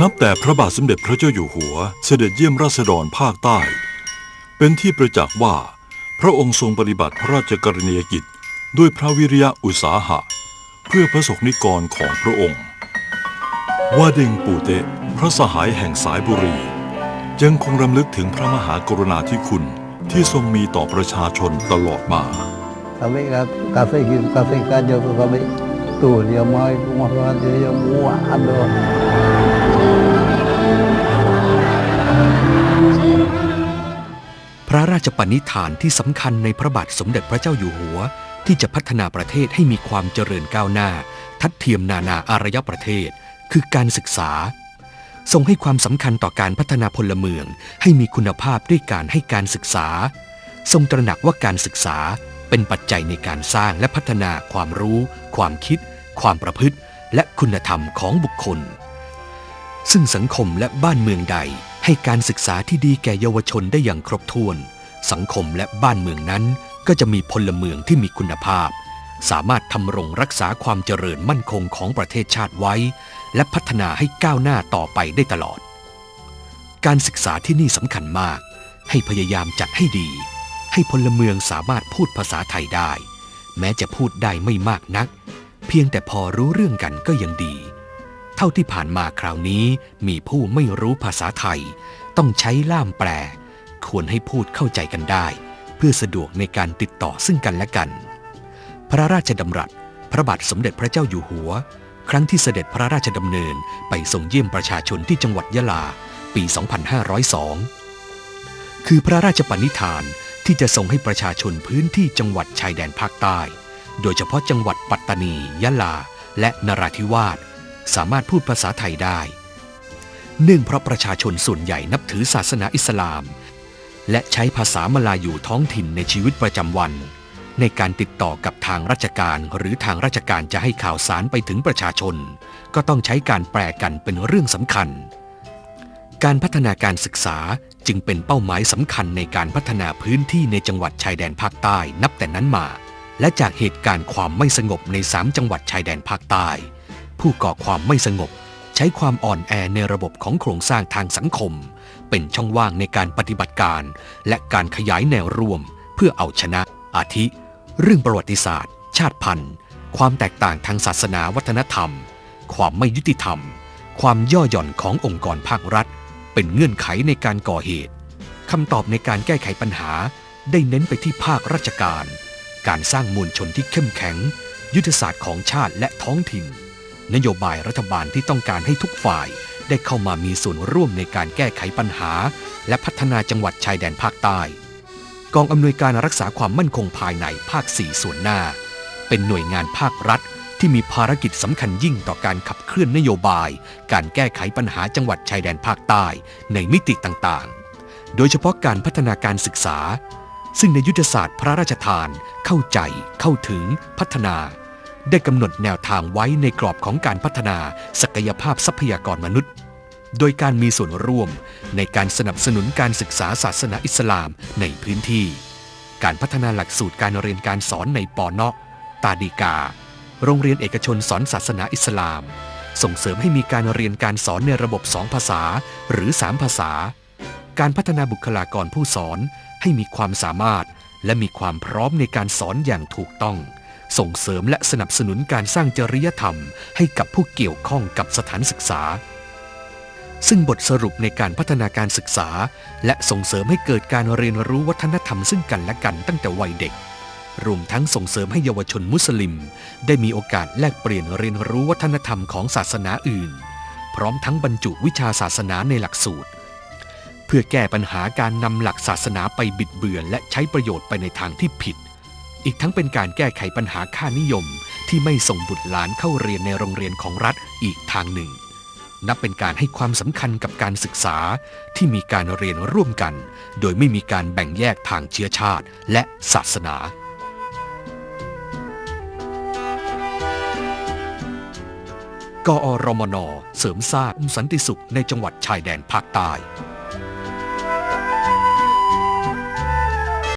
นับแต่พระบาทสมเด็จพระเจ้าอยู่หัวเสด็จเยี่ยมราษฎรภาคใต้ เป็นที่ประจักษ์ว่า พระองค์ทรงปฏิบัติพระราชกรณียกิจ ด้วยพระวิริยะอุตสาหะ เพื่อพระสงฆ์นิกรของพระองค์ ว่าเด้งปู่เตะพระสหายแห่งสายบุรี ยังคงรำลึกถึงพระมหากรุณาธิคุณที่ทรงมีต่อประชาชนตลอดมา Kami kafe gitu, kafe kajo tuh kami tuh dia mau rumah raja yang muat aduh. พระราชปณิธานที่สำคัญในพระบาทสมเด็จพระเจ้าอยู่หัว ที่จะพัฒนาประเทศให้มีความเจริญก้าวหน้า ทัดเทียมนานาอารยประเทศ คือการศึกษา ทรงให้ความสำคัญต่อการพัฒนาพลเมืองให้มีคุณภาพด้วยการให้การศึกษา ทรงตระหนักว่าการศึกษาเป็นปัจจัยในการสร้างและพัฒนาความรู้ ความคิด ความประพฤติและคุณธรรมของบุคคล ซึ่งสังคมและบ้านเมืองใดให้การศึกษาที่ดีแก่เยาวชนได้อย่างครบถ้วน สังคมและบ้านเมืองนั้นก็จะมีพลเมืองที่มีคุณภาพ สามารถทำรงรักษาความเจริญมั่นคงของประเทศชาติไว้ และพัฒนาให้ก้าวหน้าต่อไปได้ตลอด การศึกษาที่นี่สำคัญมาก ให้พยายามจัดให้ดี ให้พลเมืองสามารถพูดภาษาไทยได้ แม้จะพูดได้ไม่มากนัก พียงแต่พอรู้เรื่องกันก็ยังดี เท่าที่ผ่านมาคราวนี้มีผู้ไม่รู้ภาษาไทย ต้องใช้ล่ามแปล ควรให้พูดเข้าใจกันได้ เพื่อสะดวกในการติดต่อซึ่งกันและกัน พระราชดำรัส พระบาทสมเด็จพระเจ้าอยู่หัว ครั้งที่เสด็จพระราชดำเนินไปส่งเยี่ยมประชาชนที่จังหวัดยะลา ปี 2502 คือพระราชปณิธานที่จะส่งให้ประชาชนพื้นที่จังหวัดชายแดนภาคใต้ โดยเฉพาะจังหวัดปัตตานี ยะลา และนราธิวาสสามารถพูดภาษาไทยได้เนื่องเพราะประชาชนส่วนใหญ่นับถือศาสนาอิสลาม และใช้ภาษามลายูท้องถิ่นในชีวิตประจำวัน ในการติดต่อกับทางราชการหรือทางราชการจะให้ข่าวสารไปถึงประชาชน ก็ต้องใช้การแปลกันเป็นเรื่องสำคัญ การพัฒนาการศึกษาจึงเป็นเป้าหมายสำคัญในการพัฒนาพื้นที่ในจังหวัดชายแดนภาคใต้นับแต่นั้นมา และจากเหตุการณ์ความไม่สงบในสามจังหวัดชายแดนภาคใต้ ผู้ก่อความไม่สงบ ใช้ความอ่อนแอในระบบของโครงสร้างทางสังคม เป็นช่องว่างในการปฏิบัติการ และการขยายแนวร่วม เพื่อเอาชนะ อาทิ เรื่องประวัติศาสตร์ ชาติพันธุ์ ความแตกต่างทางศาสนาวัฒนธรรม ความไม่ยุติธรรม ความย่อหย่อนขององค์กรภาครัฐ เป็นเงื่อนไขในการก่อเหตุคำตอบในการแก้ไขปัญหาได้เน้นไปที่ภาคราชการ การสร้างมวลชนที่เข้มแข็ง ยุทธศาสตร์ของชาติและท้องถิ่น นโยบายรัฐบาลที่ต้องการให้ทุกฝ่ายได้เข้ามามีส่วนร่วมในการแก้ไขปัญหา และพัฒนาจังหวัดชายแดนภาคใต้ กองอำนวยการรักษาความมั่นคงภายในภาค 4 ส่วนหน้า เป็นหน่วยงานภาครัฐที่มีภารกิจสำคัญยิ่งต่อการขับเคลื่อนนโยบาย การแก้ไขปัญหาจังหวัดชายแดนภาคใต้ในมิติต่างๆ โดยเฉพาะการพัฒนาการศึกษา ซึ่งในยุทธศาสตร์พระราชทาน เข้าใจ เข้าถึง พัฒนา ได้กำหนดแนวทางไว้ในกรอบของการพัฒนาศักยภาพทรัพยากรมนุษย์ โดยการมีส่วนร่วมในการสนับสนุนการศึกษาศาสนาอิสลามในพื้นที่ การพัฒนาหลักสูตรการเรียนการสอนในปอเนาะตาดีกา โรงเรียนเอกชนสอนศาสนาอิสลาม ส่งเสริมให้มีการเรียนการสอนในระบบสองภาษาหรือสามภาษา การพัฒนาบุคลากรผู้สอน ให้มีความสามารถ และมีความพร้อมในการสอนอย่างถูกต้อง ส่งเสริมและสนับสนุนการสร้างจริยธรรม ให้กับผู้เกี่ยวข้องกับสถานศึกษา ซึ่งบทสรุปในการพัฒนาการศึกษา และส่งเสริมให้เกิดการเรียนรู้วัฒนธรรมซึ่งกันและกันตั้งแต่วัยเด็กรวมทั้งส่งเสริมให้เยาวชนมุสลิม ได้มีโอกาสแลกเปลี่ยนเรียนรู้วัฒนธรรมของศาสนาอื่น พร้อมทั้งบรรจุวิชาศาสนาในหลักสูตร พื่อแก้ปัญหาการนำหลักศาสนาไปบิดเบือน และใช้ประโยชน์ไปในทางที่ผิด อีกทั้งเป็นการแก้ไขปัญหาค่านิยม ที่ไม่ส่งบุตรหลานเข้าเรียนในโรงเรียนของรัฐอีกทางหนึ่ง นับเป็นการให้ความสำคัญกับการศึกษาที่มีการเรียนร่วมกัน โดยไม่มีการแบ่งแยกทางเชื้อชาติและศาสนากอรมนเสริมสร้างสันติสุขในจังหวัดชายแดนภาคใต้